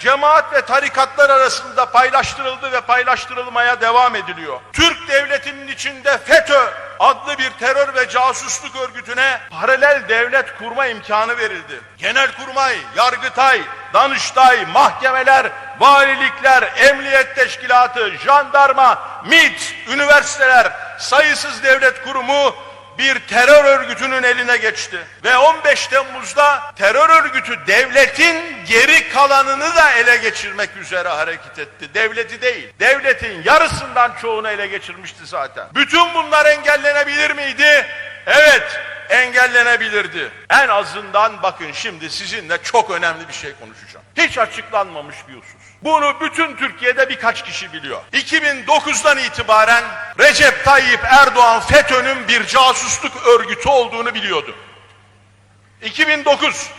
cemaat ve tarikatlar arasında paylaştırıldı ve paylaştırılmaya devam ediliyor. Türk devletinin içinde FETÖ adlı bir terör ve casusluk örgütüne paralel devlet kurma imkanı verildi. Genelkurmay, Yargıtay, Danıştay, mahkemeler, valilikler, emniyet teşkilatı, jandarma, MİT, üniversiteler, sayısız devlet kurumu bir terör örgütünün eline geçti. Ve 15 Temmuz'da terör örgütü devletin geri kalanını da ele geçirmek üzere hareket etti. Devleti değil. Devletin yarısından çoğunu ele geçirmişti zaten. Bütün bunlar engellenebilir miydi? Evet, engellenebilirdi. En azından bakın şimdi sizinle çok önemli bir şey konuşacağım. Hiç açıklanmamış bir husus. Bunu bütün Türkiye'de birkaç kişi biliyor. 2009'dan itibaren Recep Tayyip Erdoğan FETÖ'nün bir casusluk örgütü olduğunu biliyordu. 2009.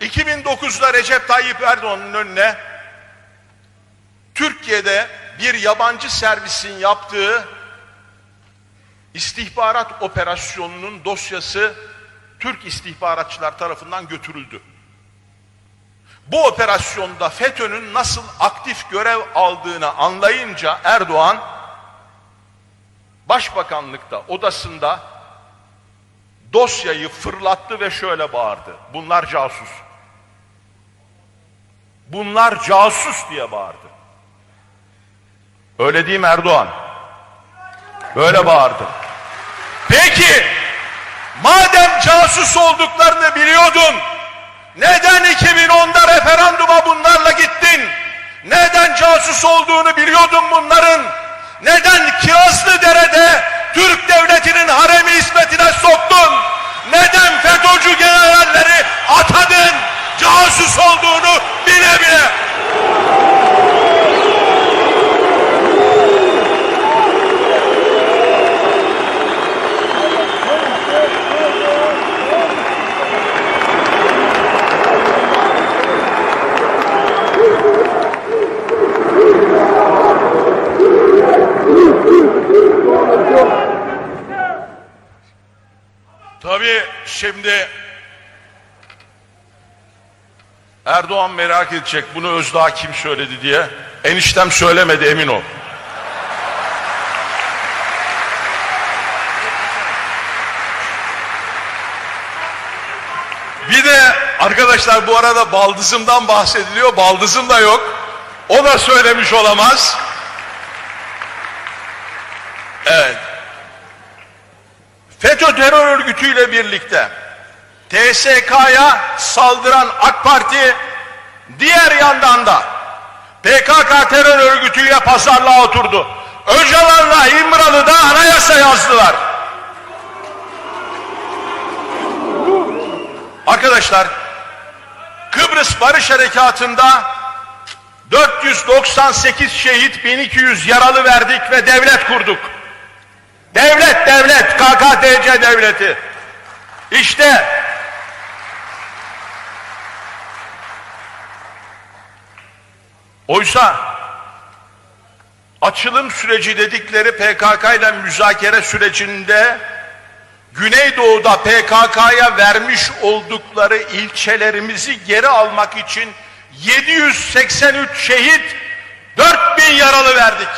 ...2009'da Recep Tayyip Erdoğan'ın önüne... ...Türkiye'de bir yabancı servisin yaptığı istihbarat operasyonunun dosyası Türk istihbaratçılar tarafından götürüldü. Bu operasyonda FETÖ'nün nasıl aktif görev aldığını anlayınca Erdoğan Başbakanlıkta odasında dosyayı fırlattı ve şöyle bağırdı. Bunlar casus. Bunlar casus diye bağırdı. Öyle değil mi Erdoğan? Böyle bağırdı. Peki madem casus olduklarını biliyordun neden 2010'da referanduma bunlarla gittin? Neden casus olduğunu biliyordun bunların? Neden Kirazlıdere'de Türk devletinin haremi hizmetine soktun? Neden FETÖ'cü generalleri atadın? Casus olduğunu bile bile. Tabii şimdi Erdoğan merak edecek bunu Özdağ kim söyledi diye. Eniştem söylemedi emin ol. Bir de arkadaşlar bu arada baldızımdan bahsediliyor. Baldızım da yok. O da söylemiş olamaz. Evet. FETÖ terör örgütüyle birlikte TSK'ya saldıran AK Parti diğer yandan da PKK terör örgütüyle pazarlığa oturdu. Öcalan'la İmralı'da anayasa yazdılar. Arkadaşlar Kıbrıs Barış Harekatı'nda 498 şehit 1200 yaralı verdik ve devlet kurduk. Devlet devlet KKTC devleti. İşte oysa açılım süreci dedikleri PKK ile müzakere sürecinde Güneydoğu'da PKK'ya vermiş oldukları ilçelerimizi geri almak için 783 şehit 4000 yaralı verdik.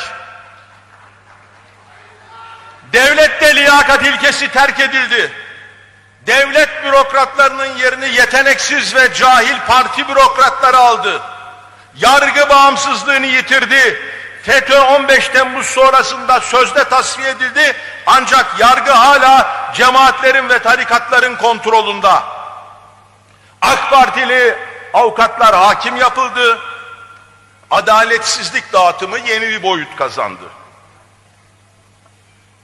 Devlette liyakat ilkesi terk edildi. Devlet bürokratlarının yerini yeteneksiz ve cahil parti bürokratları aldı. Yargı bağımsızlığını yitirdi. FETÖ 15 Temmuz sonrasında sözde tasfiye edildi. Ancak yargı hala cemaatlerin ve tarikatların kontrolünde. AK Partili avukatlar hakim yapıldı. Adaletsizlik dağıtımı yeni bir boyut kazandı.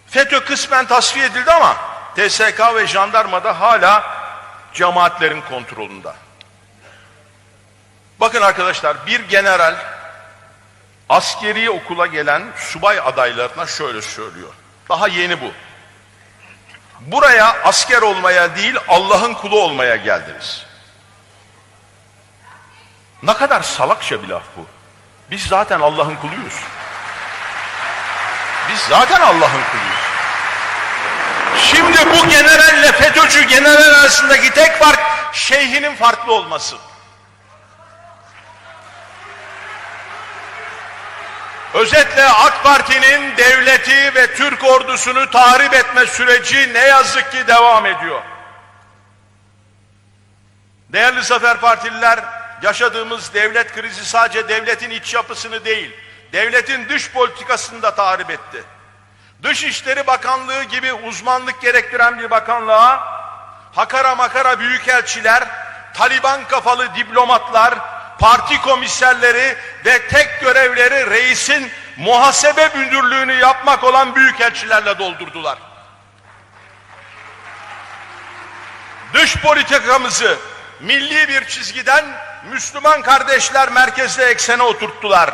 FETÖ kısmen tasfiye edildi ama TSK ve jandarmada hala cemaatlerin kontrolünde. Bakın arkadaşlar bir general askeri okula gelen subay adaylarına şöyle söylüyor. Daha yeni bu. Buraya asker olmaya değil Allah'ın kulu olmaya geldiniz. Ne kadar salakça bir laf bu. Biz zaten Allah'ın kuluyuz. Biz zaten Allah'ın kuluyuz. Çünkü bu generalle FETÖ'cü general arasındaki tek fark şeyhinin farklı olması. Özetle AK Parti'nin devleti ve Türk ordusunu tahrip etme süreci ne yazık ki devam ediyor. Değerli Zafer Partililer, yaşadığımız devlet krizi sadece devletin iç yapısını değil, devletin dış politikasını da tahrip etti. Dışişleri Bakanlığı gibi uzmanlık gerektiren bir bakanlığa hakara makara büyükelçiler, Taliban kafalı diplomatlar, parti komiserleri ve tek görevleri reisin muhasebe müdürlüğünü yapmak olan büyükelçilerle doldurdular. Dış politikamızı milli bir çizgiden Müslüman kardeşler merkezde eksene oturttular.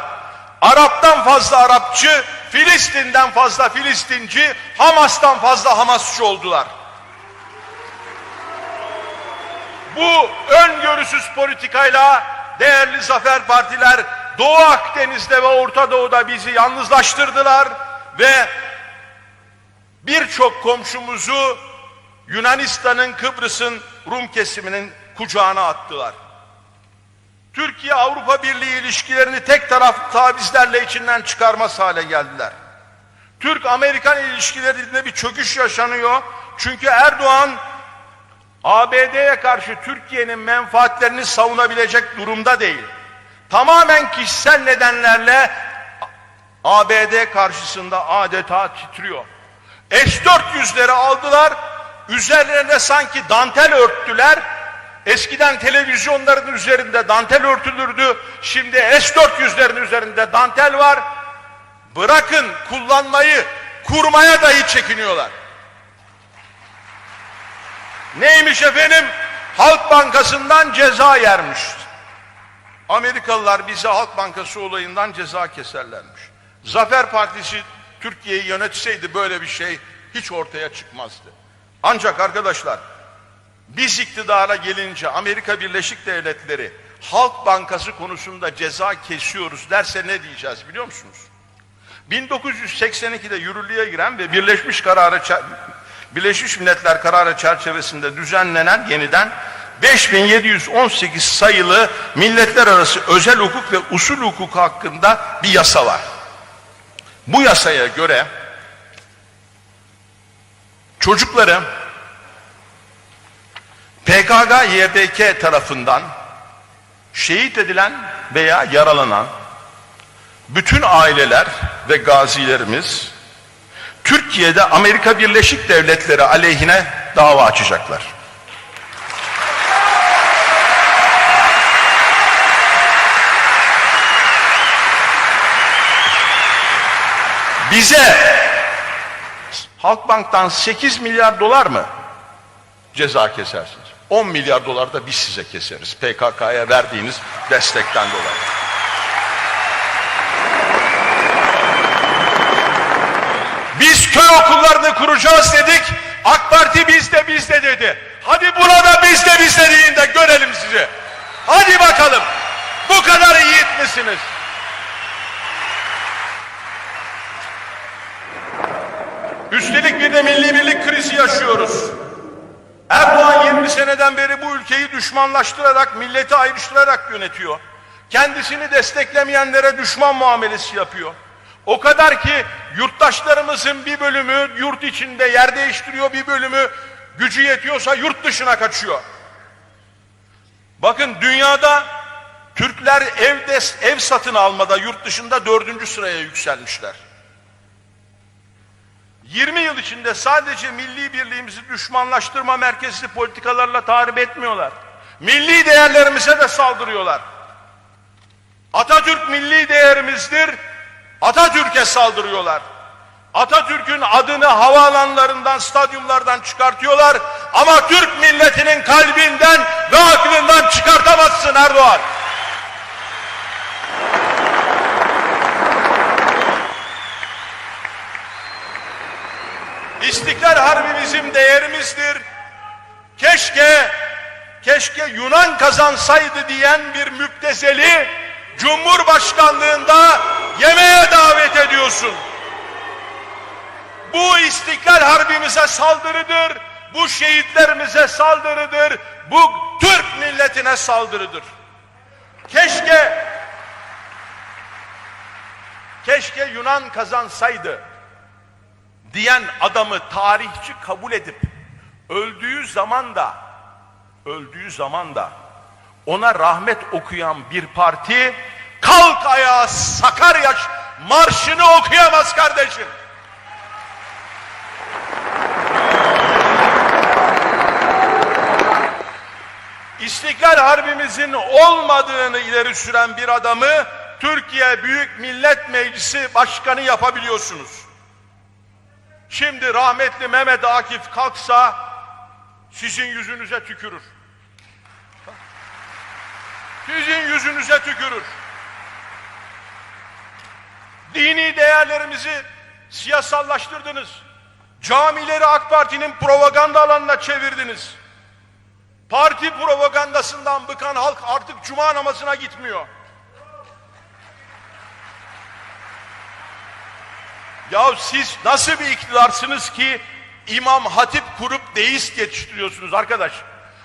Arap'tan fazla Arapçı, Filistin'den fazla Filistinci, Hamas'tan fazla Hamasçı oldular. Bu öngörüsüz politikayla değerli zafer partiler Doğu Akdeniz'de ve Orta Doğu'da bizi yalnızlaştırdılar ve birçok komşumuzu Yunanistan'ın Kıbrıs'ın Rum kesiminin kucağına attılar. Türkiye Avrupa Birliği ilişkilerini tek taraflı tavizlerle içinden çıkarmaz hale geldiler. Türk-Amerikan ilişkilerinde bir çöküş yaşanıyor. Çünkü Erdoğan ABD'ye karşı Türkiye'nin menfaatlerini savunabilecek durumda değil. Tamamen kişisel nedenlerle ABD karşısında adeta titriyor. S-400'leri aldılar, üzerlerine sanki dantel örttüler. Eskiden televizyonların üzerinde dantel örtülürdü, şimdi S-400'lerin üzerinde dantel var. Bırakın kullanmayı, kurmaya dahi çekiniyorlar. Neymiş efendim? Halk Bankası'ndan ceza yermiş. Amerikalılar bize Halk Bankası olayından ceza keserlermiş. Zafer Partisi Türkiye'yi yönetseydi böyle bir şey hiç ortaya çıkmazdı. Ancak arkadaşlar biz iktidara gelince Amerika Birleşik Devletleri Halk Bankası konusunda ceza kesiyoruz derse ne diyeceğiz biliyor musunuz? 1982'de yürürlüğe giren ve Birleşmiş kararı Birleşmiş Milletler kararı çerçevesinde düzenlenen yeniden 5718 sayılı milletler arası özel hukuk ve usul hukuk hakkında bir yasa var. Bu yasaya göre çocukları PKK YPK tarafından şehit edilen veya yaralanan bütün aileler ve gazilerimiz Türkiye'de Amerika Birleşik Devletleri aleyhine dava açacaklar. Bize Halkbank'tan 8 milyar dolar mı ceza kesersiniz? 10 milyar dolar da biz size keseriz. PKK'ya verdiğiniz destekten dolayı. Biz köy okullarını kuracağız dedik. AK Parti bizde bizde dedi. Hadi burada bizde bizde deyin de görelim sizi. Hadi bakalım. Bu kadar yiğit misiniz? Üstelik bir de milli birlik krizi yaşıyoruz. Erdoğan 20 seneden beri bu ülkeyi düşmanlaştırarak, milleti ayrıştırarak yönetiyor. Kendisini desteklemeyenlere düşman muamelesi yapıyor. O kadar ki yurttaşlarımızın bir bölümü yurt içinde yer değiştiriyor, bir bölümü gücü yetiyorsa yurt dışına kaçıyor. Bakın dünyada Türkler evde ev satın almada yurt dışında dördüncü sıraya yükselmişler. 20 yıl içinde sadece milli birliğimizi düşmanlaştırma merkezli politikalarla tahrip etmiyorlar. Milli değerlerimize de saldırıyorlar. Atatürk milli değerimizdir. Atatürk'e saldırıyorlar. Atatürk'ün adını havaalanlarından, stadyumlardan çıkartıyorlar. Ama Türk milletinin kalbinden ve aklından çıkartamazsın Erdoğan. İstiklal Harbi bizim değerimizdir. Keşke, keşke Yunan kazansaydı diyen bir müptezeli Cumhurbaşkanlığında yemeğe davet ediyorsun. Bu istiklal harbimize saldırıdır. Bu şehitlerimize saldırıdır. Bu Türk milletine saldırıdır. Keşke keşke Yunan kazansaydı diyen adamı tarihçi kabul edip öldüğü zaman da öldüğü zaman da ona rahmet okuyan bir parti kalk ayağa Sakarya marşını okuyamaz kardeşim. İstiklal Harbimizin olmadığını ileri süren bir adamı Türkiye Büyük Millet Meclisi Başkanı yapabiliyorsunuz. Şimdi rahmetli Mehmet Akif kalksa sizin yüzünüze tükürür. Sizin yüzünüze tükürür. Dini değerlerimizi siyasallaştırdınız. Camileri AK Parti'nin propaganda alanına çevirdiniz. Parti propagandasından bıkan halk artık cuma namazına gitmiyor. Ya siz nasıl bir iktidarsınız ki imam hatip kurup deist yetiştiriyorsunuz arkadaş?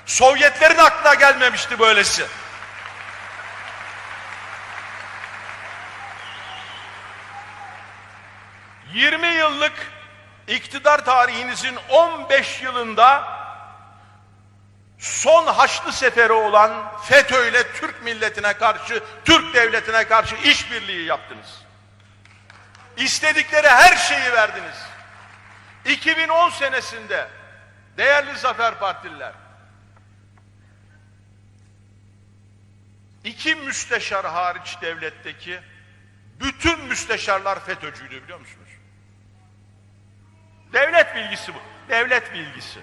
Sovyetlerin aklına gelmemişti böylesi. ...20 yıllık iktidar tarihinizin 15 yılında son Haçlı Seferi olan FETÖ ile Türk milletine karşı, Türk devletine karşı işbirliği yaptınız. İstedikleri her şeyi verdiniz. 2010 senesinde değerli Zafer Partililer iki müsteşar hariç devletteki bütün müsteşarlar FETÖ'cüydü biliyor musunuz? Devlet bilgisi bu. Devlet bilgisi.